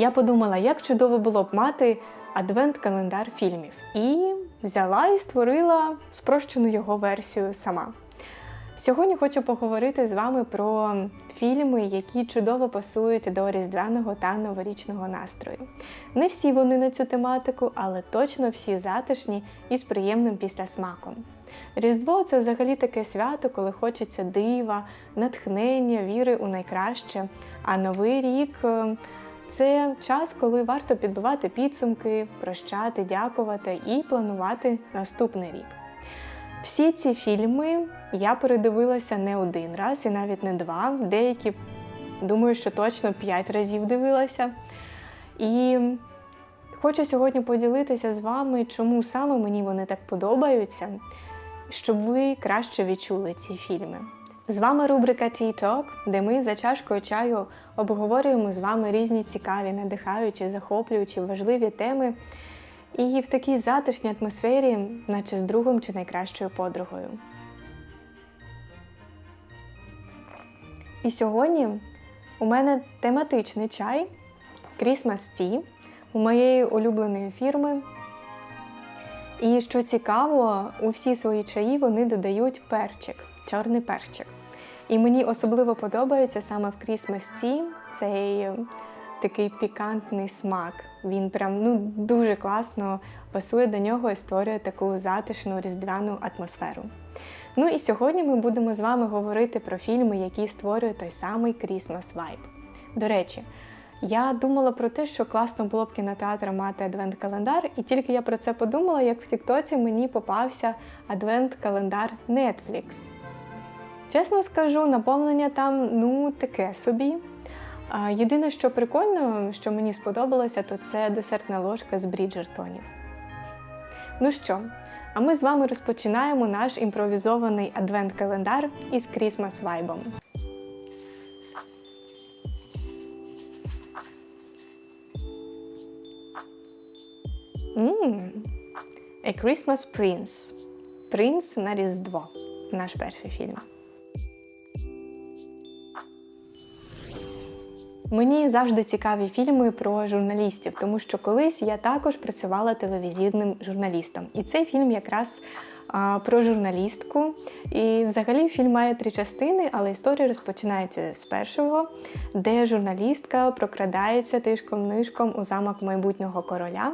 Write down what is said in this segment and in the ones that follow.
Я подумала, як чудово було б мати адвент-календар фільмів. І взяла і створила спрощену його версію сама. Сьогодні хочу поговорити з вами про фільми, які чудово пасують до різдвяного та новорічного настрою. Не всі вони на цю тематику, але точно всі затишні і з приємним післясмаком. Різдво це взагалі таке свято, коли хочеться дива, натхнення, віри у найкраще. А новий рік е, це час, коли варто підбивати підсумки, прощати, дякувати і планувати наступний рік. Всі ці фільми я передивилася не один раз і навіть не два. Деякі, думаю, що точно п'ять разів дивилася. І хочу сьогодні поділитися з вами, чому саме мені вони так подобаються, щоб ви краще відчули ці фільми. З вами рубрика Tea Talk, де ми за чашкою чаю обговорюємо з вами різні цікаві, надихаючі, захоплюючі, важливі теми. І в такій затишній атмосфері, наче з другом чи найкращою подругою. І сьогодні у мене тематичний чай Christmas Tea у моєї улюбленої фірми. І що цікаво, у всі свої чаї вони додають перчик, чорний перчик. І мені особливо подобається саме в Tea цей такий пікантний смак. Він прям ну дуже класно пасує до нього і створює таку затишну різдвяну атмосферу. Ну і сьогодні ми будемо з вами говорити про фільми, які створюють той самий Christmas Vibe. До речі, я думала про те, що класно було б кінотеатрам мати адвент-календар, і тільки я про це подумала, як в Тіктоці мені попався адвент-календар Netflix. Чесно скажу, наповнення там ну таке собі. Єдине, що прикольно, що мені сподобалося, то це десертна ложка з Бріджертонів. Ну що, а ми з вами розпочинаємо наш імпровізований адвент-календар із Крісмас вайбом. Ммм, A Christmas Prince. Принц на Різдво. Наш перший фільм. Мені завжди цікаві фільми про журналістів, тому що колись я також працювала телевізійним журналістом. І цей фільм якраз про журналістку. І взагалі фільм має три частини, але історія розпочинається з першого, де журналістка прокрадається тишком-нишком у замок майбутнього короля.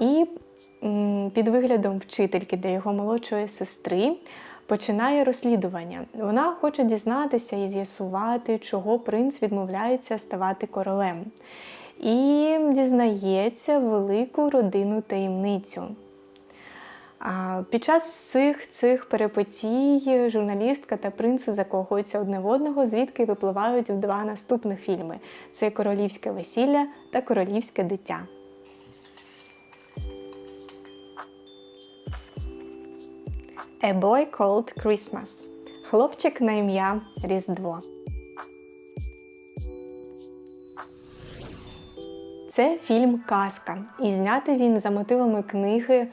І під виглядом вчительки для його молодшої сестри починає розслідування. Вона хоче дізнатися і з'ясувати, чого принц відмовляється ставати королем. І дізнається велику родинну таємницю. Під час всіх цих перипетій журналістка та принц закохуються одне в одного, звідки випливають два наступних фільми: це Королівське весілля та Королівське дитя. A Boy Called Christmas. Хлопчик на ім'я Різдво. Це фільм Казка. І знятий він за мотивами книги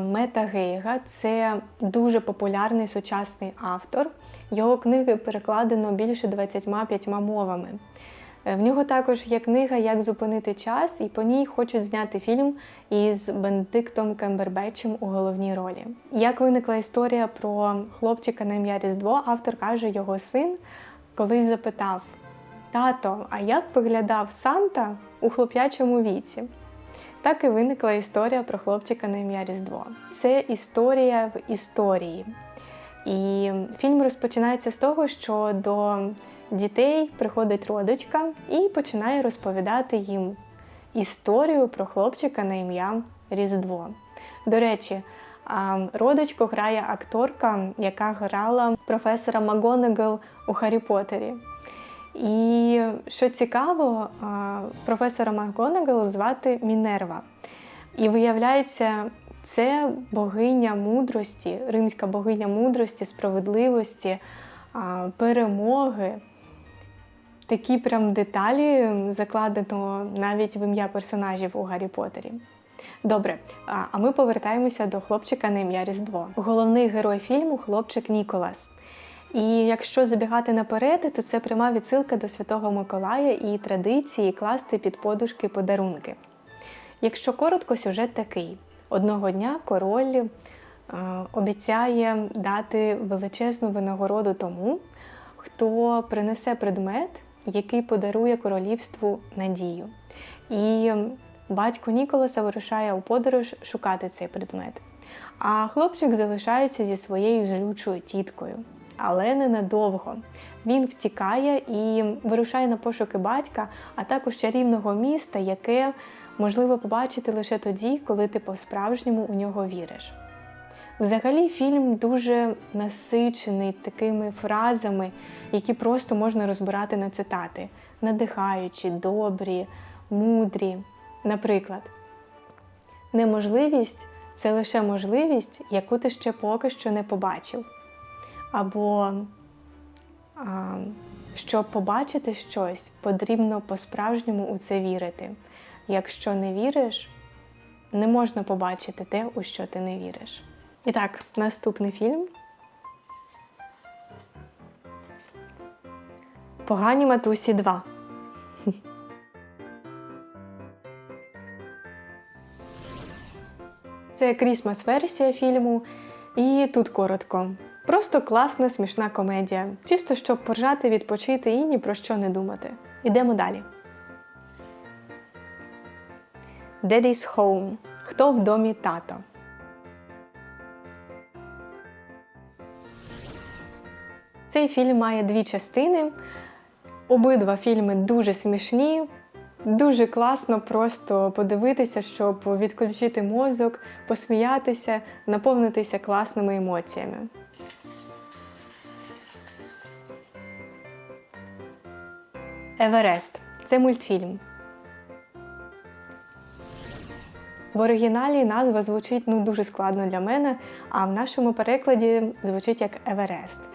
Мета Гейга. Це дуже популярний сучасний автор. Його книги перекладено більше 25 мовами. Е, В нього також є книга Як зупинити час, і по ній хочуть зняти фільм із Бенедиктом Кембербечем у головній ролі. Як виникла історія про хлопчика на ім'я Різдво, автор каже, його син колись запитав: Тато, а як виглядав Санта у хлоп'ячому віці? Так і виникла історія про хлопчика на ім'я Різдво. Це історія в історії. І фільм розпочинається з того, що до дітей приходить родичка і починає розповідати їм історію про хлопчика на ім'я Різдво. До речі, родичку грає акторка, яка грала професора Магонагал у Харрі Поттері. І що цікаво, професора Макгонагал звати Мінерва. І виявляється, це богиня мудрості, римська богиня мудрості, справедливості, перемоги. Такі прям деталі закладено навіть в ім'я персонажів у Гаррі Поттері. Добре, а ми повертаємося до хлопчика на ім'я Різдво. Головний герой фільму хлопчик Ніколас. І якщо забігати наперед, то це пряма відсилка до Святого Миколая і традиції класти під подушки подарунки. Якщо коротко, сюжет такий: одного дня король е, обіцяє дати величезну винагороду тому, хто принесе предмет, який подарує королівству надію. І батько Ніколаса вирушає у подорож шукати цей предмет. А хлопчик залишається зі своєю злючою тіткою. Але ненадовго. Він втікає і вирушає на пошуки батька, а також чарівного міста, яке можливо побачити лише тоді, коли ти по-справжньому у нього віриш. Взагалі, фільм дуже насичений такими фразами, які просто можна розбирати на цитати: надихаючі, добрі, мудрі. Наприклад, неможливість це лише можливість, яку ти ще поки що не побачив. Або а, щоб побачити щось, потрібно по-справжньому у це вірити. Якщо не віриш, не можна побачити те, у що ти не віриш. І так, наступний фільм. Погані матусі 2. Це крісмас версія фільму. І тут коротко. Просто класна, смішна комедія. Чисто щоб поржати, відпочити і ні про що не думати. Ідемо далі. Daddy's Home. Хто в домі тато? Цей фільм має дві частини. Обидва фільми дуже смішні, дуже класно просто подивитися, щоб відключити мозок, посміятися, наповнитися класними емоціями. Еверест це мультфільм. В оригіналі назва звучить ну, дуже складно для мене, а в нашому перекладі звучить як Еверест.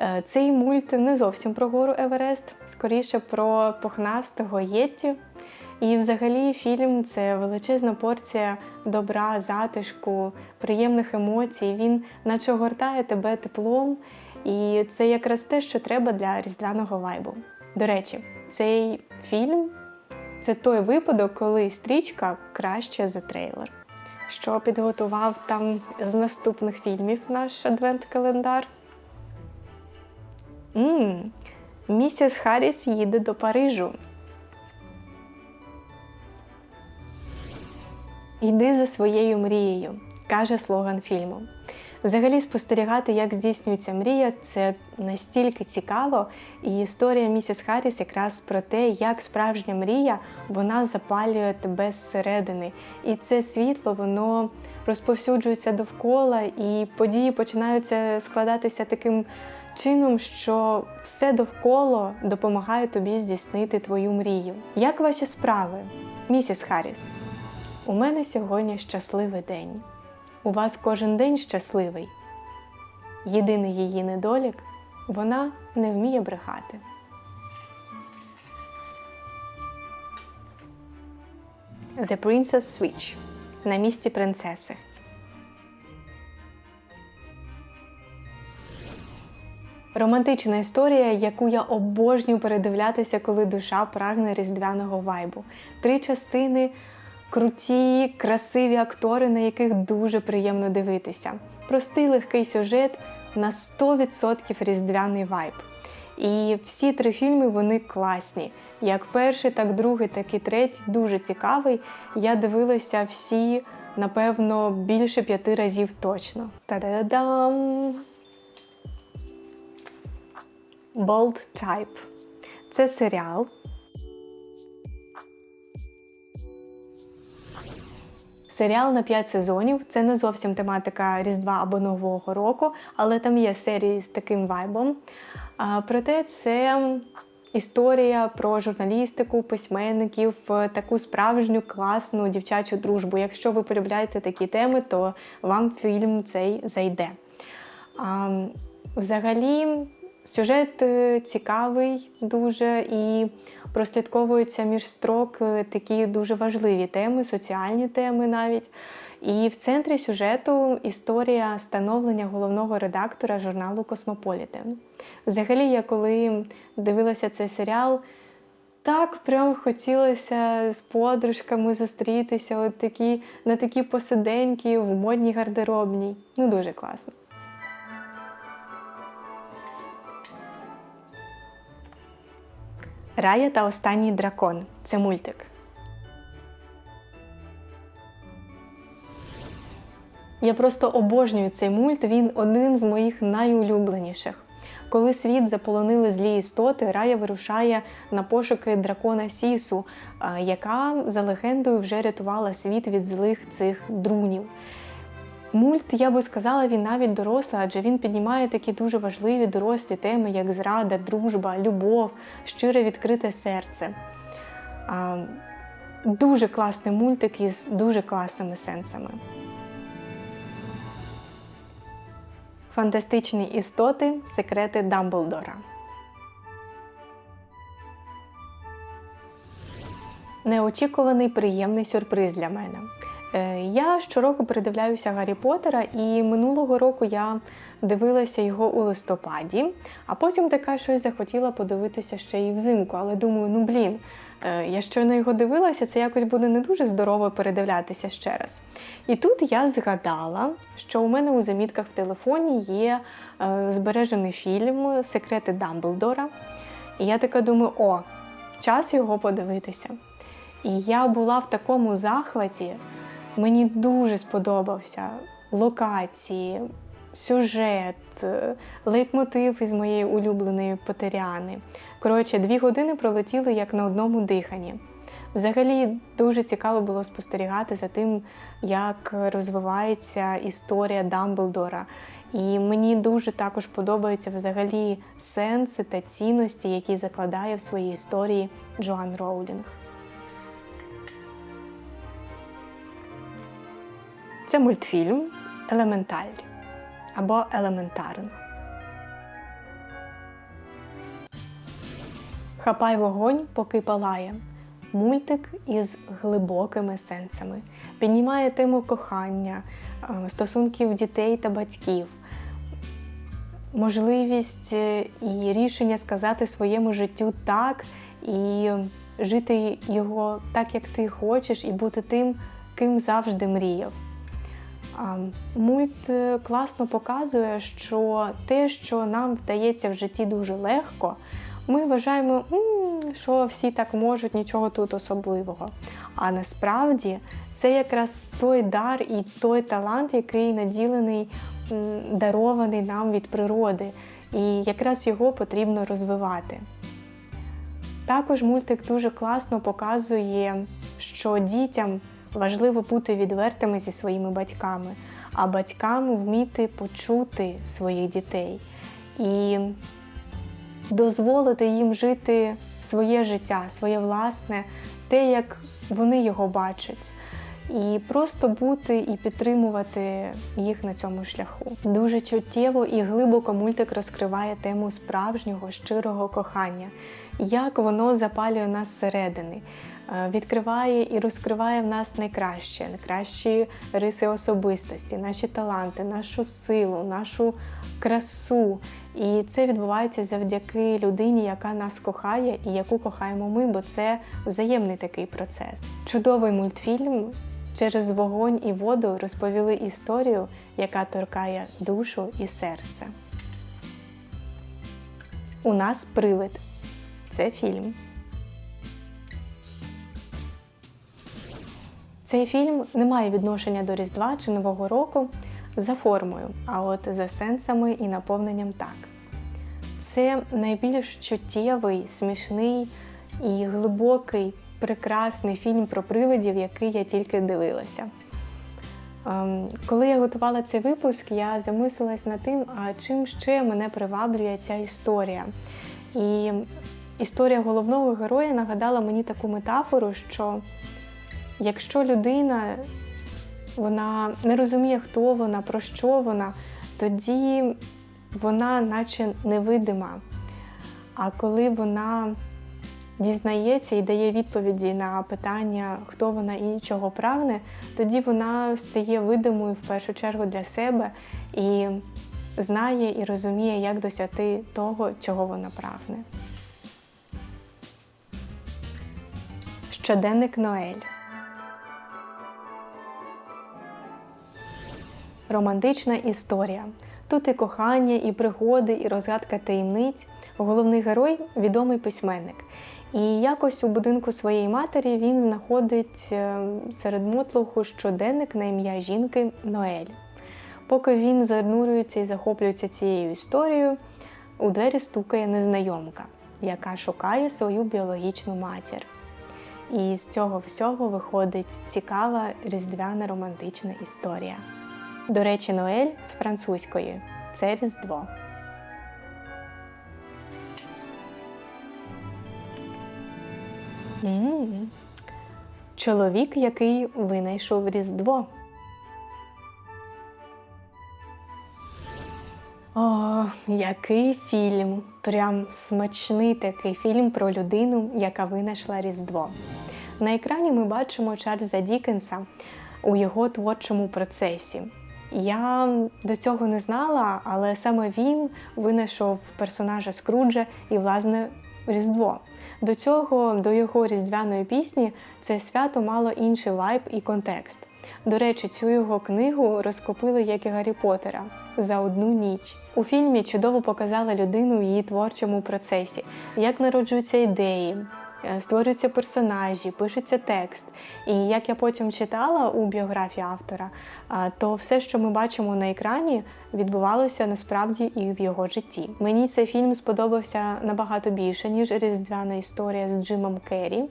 Е, Цей мульт не зовсім про гору Еверест, скоріше про пухнастого Єтті. І взагалі фільм це величезна порція добра, затишку, приємних емоцій. Він наче огортає тебе теплом, і це якраз те, що треба для різдвяного вайбу. До речі, цей фільм це той випадок, коли стрічка краще за трейлер. Що підготував там з наступних фільмів наш адвент-календар? Ммм, Місіс Харріс їде до Парижу. Йди за своєю мрією, каже слоган фільму. Взагалі, спостерігати, як здійснюється мрія, це настільки цікаво, і історія місіс Харріс якраз про те, як справжня мрія вона запалює тебе зсередини. І це світло, воно розповсюджується довкола, і події починаються складатися таким чином, що все довкола допомагає тобі здійснити твою мрію. Як ваші справи, місіс Харріс? У мене сьогодні щасливий день. У вас кожен день щасливий. Єдиний її недолік вона не вміє брехати. The Princess Switch на місці принцеси. Романтична історія, яку я обожнюю передивлятися, коли душа прагне різдвяного вайбу. Три частини круті, красиві актори, на яких дуже приємно дивитися. Простий легкий сюжет на 100% різдвяний вайб. І всі три фільми вони класні. Як перший, так другий, так і третій дуже цікавий. Я дивилася всі, напевно, більше п'яти разів точно. Та-да-дам! Bold Type. Це серіал. Серіал на 5 сезонів. Це не зовсім тематика Різдва або Нового року, але там є серії з таким вайбом. А, проте це історія про журналістику, письменників, таку справжню класну дівчачу дружбу. Якщо ви полюбляєте такі теми, то вам фільм цей зайде. А, взагалі. Сюжет е, цікавий дуже і прослідковуються між строк е, такі дуже важливі теми, соціальні теми навіть. І в центрі сюжету історія становлення головного редактора журналу Космополітен. Взагалі, я коли дивилася цей серіал, так прям хотілося з подружками зустрітися, от такі, на такі посиденьки в модній гардеробній. Ну, дуже класно. Рая та останній дракон. Це мультик. Я просто обожнюю цей мульт, він один з моїх найулюбленіших. Коли світ заполонили злі істоти, Рая вирушає на пошуки дракона Сісу, яка за легендою вже рятувала світ від злих цих друнів. Мульт, я би сказала, він навіть дорослий, адже він піднімає такі дуже важливі дорослі теми, як зрада, дружба, любов, щире відкрите серце. А, Дуже класний мультик із дуже класними сенсами. Фантастичні істоти секрети Дамблдора. Неочікуваний приємний сюрприз для мене. Е, Я щороку передивляюся Гаррі Поттера, і минулого року я дивилася його у листопаді, а потім така щось захотіла подивитися ще й взимку. Але думаю, ну блін, е, я щойно його дивилася, це якось буде не дуже здорово передивлятися ще раз. І тут я згадала, що у мене у замітках в телефоні є е, збережений фільм Секрети Дамблдора. І я така думаю, о, час його подивитися. І я була в такому захваті. Мені дуже сподобався локації, сюжет, е, лейтмотив із моєї улюбленої Потеряни. Коротше, дві години пролетіли як на одному диханні. Взагалі дуже цікаво було спостерігати за тим, як розвивається історія Дамблдора. І мені дуже також подобаються взагалі сенси та цінності, які закладає в своїй історії Джоан Роулінг. Це мультфільм Елементаль або Елементарно. Хапай вогонь, поки палає. Мультик із глибокими сенсами. Піднімає тему кохання, е, стосунків дітей та батьків, можливість е, і рішення сказати своєму життю так і жити його так, як ти хочеш, і бути тим, ким завжди мріяв. Мульт е, класно показує, що те, що нам вдається в житті дуже легко, ми вважаємо, що всі так можуть, нічого тут особливого. А насправді це якраз той дар і той талант, який наділений, дарований нам від природи, і якраз його потрібно розвивати. Також мультик дуже класно показує, що дітям важливо бути відвертими зі своїми батьками, а батькам вміти почути своїх дітей і дозволити їм жити своє життя, своє власне, те, як вони його бачать. І просто бути і підтримувати їх на цьому шляху. Дуже чуттєво і глибоко мультик розкриває тему справжнього щирого кохання, як воно запалює нас зсередини, відкриває і розкриває в нас найкраще, найкращі риси особистості, наші таланти, нашу силу, нашу красу. І це відбувається завдяки людині, яка нас кохає і яку кохаємо ми, бо це взаємний такий процес. Чудовий мультфільм. Через вогонь і воду розповіли історію, яка торкає душу і серце. У нас привид. Це фільм. Цей фільм не має відношення до Різдва чи Нового року за формою, а от за сенсами і наповненням так. Це найбільш чуттєвий, смішний і глибокий, прекрасний фільм про привидів, який я тільки дивилася. Ем, Коли я готувала цей випуск, я замислилась над тим, а чим ще мене приваблює ця історія. І історія головного героя нагадала мені таку метафору, що якщо людина вона не розуміє, хто вона, про що вона, тоді вона наче невидима. А коли вона дізнається і дає відповіді на питання, хто вона і чого прагне, тоді вона стає видимою в першу чергу для себе і знає і розуміє, як досягти того, чого вона прагне. Щоденник Ноель. Романтична історія. Тут і кохання, і пригоди, і розгадка таємниць. Головний герой відомий письменник. І якось у будинку своєї матері він знаходить е, серед мотлуху щоденник на ім'я жінки Ноель. Поки він занурюється і захоплюється цією історією, у двері стукає незнайомка, яка шукає свою біологічну матір. І з цього всього виходить цікава різдвяна романтична історія. До речі, Ноель з французької це Різдво. М. Чоловік, який винайшов Різдво. О, який фільм! Прям смачний такий фільм про людину, яка винайшла Різдво. На екрані ми бачимо Чарльза Дікенса у його творчому процесі. Я до цього не знала, але саме він винайшов персонажа Скруджа і власне Різдво. До цього, до його різдвяної пісні, це свято мало інший вайб і контекст. До речі, цю його книгу розкопили як і Гаррі Поттера за одну ніч. У фільмі чудово показали людину в її творчому процесі, як народжуються ідеї, створюються персонажі, пишеться текст. І як я потім читала у біографії автора, то все, що ми бачимо на екрані, відбувалося насправді і в його житті. Мені цей фільм сподобався набагато більше, ніж різдвяна історія з Джимом Керрі.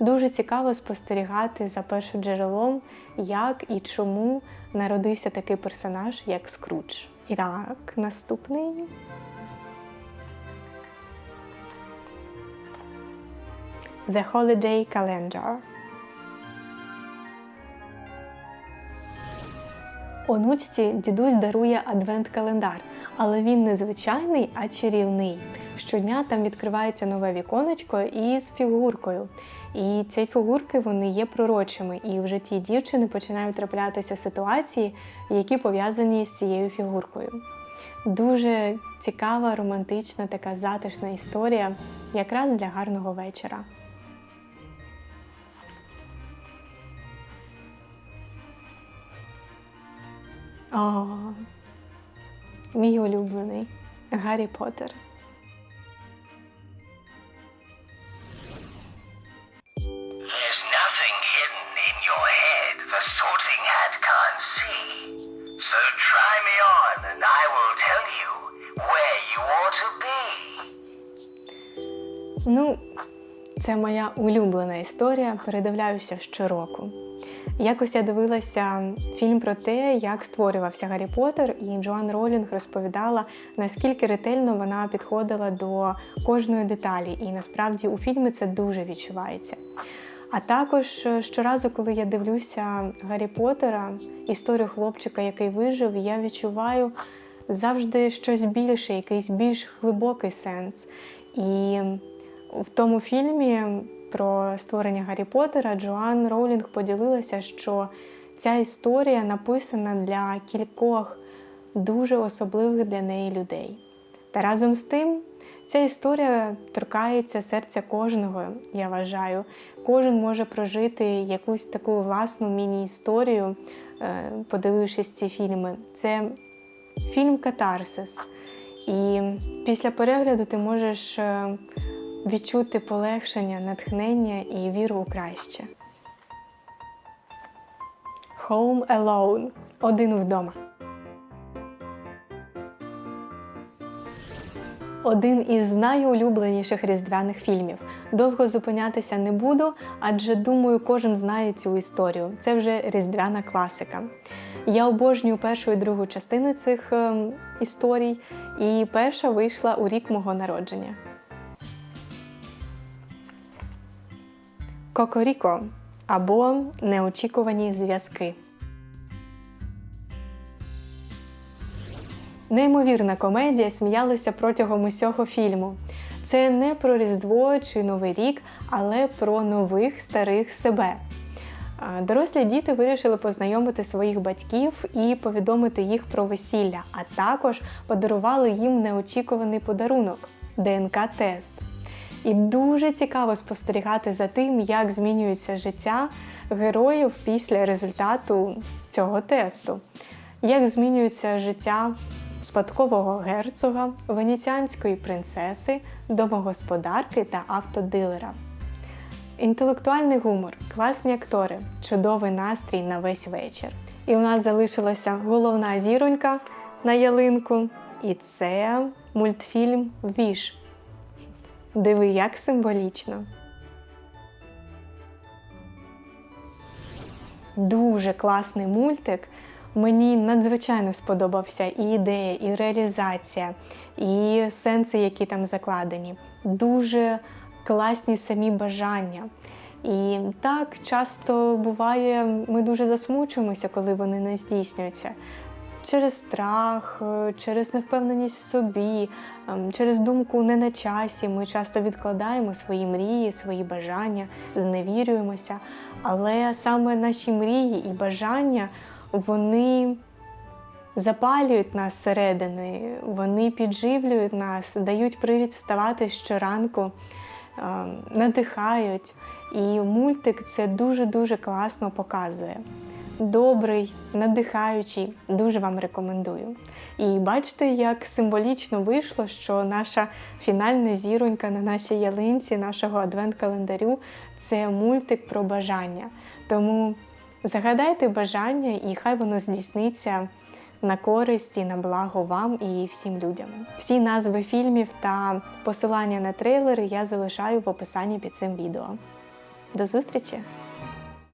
Дуже цікаво спостерігати за першоджерелом, як і чому народився такий персонаж, як Скрудж. І так, наступний. The Holiday Calendar. Онучці дідусь дарує адвент-календар, але він не звичайний, а чарівний. Щодня там відкривається нове віконечко із фігуркою. І ці фігурки вони є пророчими, і в житті дівчини починають траплятися ситуації, які пов'язані з цією фігуркою. Дуже цікава, романтична, така затишна історія, якраз для гарного вечора. Where you ought to be. Ну, це моя улюблена історія. Передивляюся щороку. Якось я дивилася фільм про те, як створювався Гаррі Поттер, і Джоан Ролінг розповідала, наскільки ретельно вона підходила до кожної деталі. І насправді у фільмі це дуже відчувається. А також е, щоразу, коли я дивлюся Гаррі Поттера, історію хлопчика, який вижив, я відчуваю завжди щось більше, якийсь більш глибокий сенс. І в тому фільмі про створення Гаррі Поттера Джоан Роулінг поділилася, що ця історія написана для кількох дуже особливих для неї людей. Та разом з тим, ця історія торкається серця кожного, я вважаю. Кожен може прожити якусь таку власну міні-історію, е, подивившись ці фільми. Це фільм Катарсис. І після перегляду ти можеш е, відчути полегшення, натхнення і віру у краще. Home Alone. Один вдома. Один із найулюбленіших різдвяних фільмів. Довго зупинятися не буду, адже думаю, кожен знає цю історію. Це вже різдвяна класика. Я обожнюю першу і другу частину цих ем, історій, і перша вийшла у рік мого народження. Кокоріко або неочікувані зв'язки. Неймовірна комедія сміялися протягом усього фільму. Це не про Різдво чи Новий рік, але про нових старих себе. Дорослі діти вирішили познайомити своїх батьків і повідомити їх про весілля, а також подарували їм неочікуваний подарунок ДНК-тест. І дуже цікаво спостерігати за тим, як змінюється життя героїв після результату цього тесту, як змінюється життя спадкового герцога, венеціанської принцеси, домогосподарки та автодилера. Інтелектуальний гумор, класні актори, чудовий настрій на весь вечір. І у нас залишилася головна зіронька на ялинку, і це мультфільм Віш. Диви, як символічно. Дуже класний мультик. Мені надзвичайно сподобався і ідея, і реалізація, і сенси, які там закладені. Дуже класні самі бажання. І так часто буває, ми дуже засмучуємося, коли вони не здійснюються. Через страх, е, через невпевненість в собі, ем, через думку не на часі. Ми часто відкладаємо свої мрії, свої бажання, зневірюємося. Але саме наші мрії і бажання вони запалюють нас зсередини, вони підживлюють нас, дають привід вставати щоранку, е, надихають. І мультик це дуже-дуже класно показує. Добрий, надихаючий, дуже вам рекомендую. І бачите, як символічно вийшло, що наша фінальна зіронька на нашій ялинці, нашого адвент-календарю це мультик про бажання. Тому загадайте бажання, і хай воно здійсниться на користь і на благо вам і всім людям. Всі назви фільмів та посилання на трейлери я залишаю в описанні під цим відео. До зустрічі!